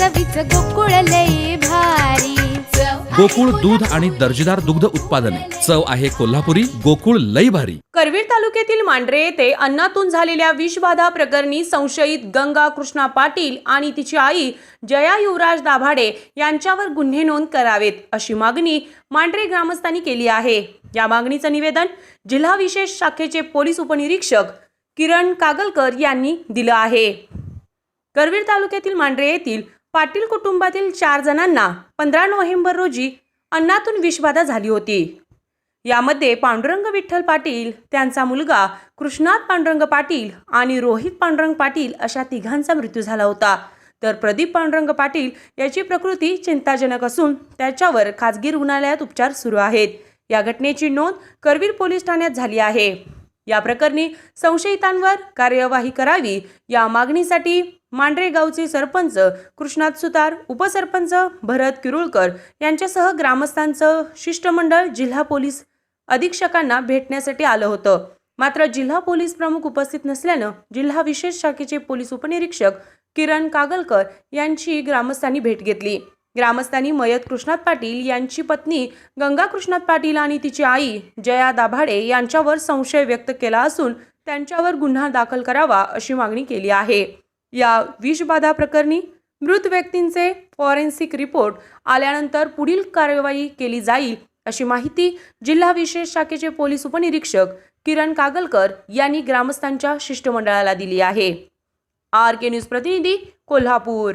चवीच गोकुळ लई भारी. गोकुळ दूध आणि दर्जेदार दुग्ध उत्पादने. चव आहे कोल्हापुरी गोकुळ लई भारी. करवीर तालुक्यातील मांढरे येथे अन्नातून झालेल्या विषबाधा प्रकरणी संशयित गंगा कृष्णा पाटील आणि तिची आई जया युवराज दाभाडे यांच्यावर गुन्हे नोंद करावेत अशी मागणी मांढरे ग्रामस्थांनी केली आहे. या मागणीचं निवेदन जिल्हा विशेष शाखेचे पोलीस उपनिरीक्षक किरण कागलकर यांनी दिलं आहे. करवीर तालुक्यातील मांढरे येथील पाटील कुटुंबातील चार जणांना पंधरा नोव्हेंबर रोजी अन्नातून विषबाधा झाली होती. यामध्ये पांडुरंग विठ्ठल पाटील त्यांचा मुलगा कृष्णात पांडुरंग पाटील आणि रोहित पांडुरंग पाटील अशा तिघांचा मृत्यू झाला होता. तर प्रदीप पांडुरंग पाटील याची प्रकृती चिंताजनक असून त्याच्यावर खाजगी रुग्णालयात उपचार सुरू आहेत. या घटनेची नोंद करवीर पोलीस ठाण्यात झाली आहे. या प्रकरणी संशयितांवर कार्यवाही करावी या मागणीसाठी मांढरे गावचे सरपंच कृष्णात सुतार उपसरपंच भरत किरुळकर यांच्यासह ग्रामस्थांचं शिष्टमंडळ जिल्हा पोलीस अधीक्षकांना भेटण्यासाठी आलं होतं. मात्र जिल्हा पोलीस प्रमुख उपस्थित नसल्यानं जिल्हा विशेष शाखेचे पोलीस उपनिरीक्षक किरण कागलकर यांची ग्रामस्थांनी भेट घेतली. ग्रामस्थांनी मयत कृष्णात पाटील यांची पत्नी गंगा कृष्णात पाटील आणि तिची आई जया दाभाडे यांच्यावर संशय व्यक्त केला असून त्यांच्यावर गुन्हा दाखल करावा अशी मागणी केली आहे. या विषबाधा प्रकरणी मृत व्यक्तींचे फॉरेन्सिक रिपोर्ट आल्यानंतर पुढील कारवाई केली जाईल अशी माहिती जिल्हा विशेष शाखेचे पोलीस उपनिरीक्षक किरण कागलकर यांनी ग्रामस्थांच्या शिष्टमंडळाला दिली आहे. आर के न्यूज प्रतिनिधी कोल्हापूर.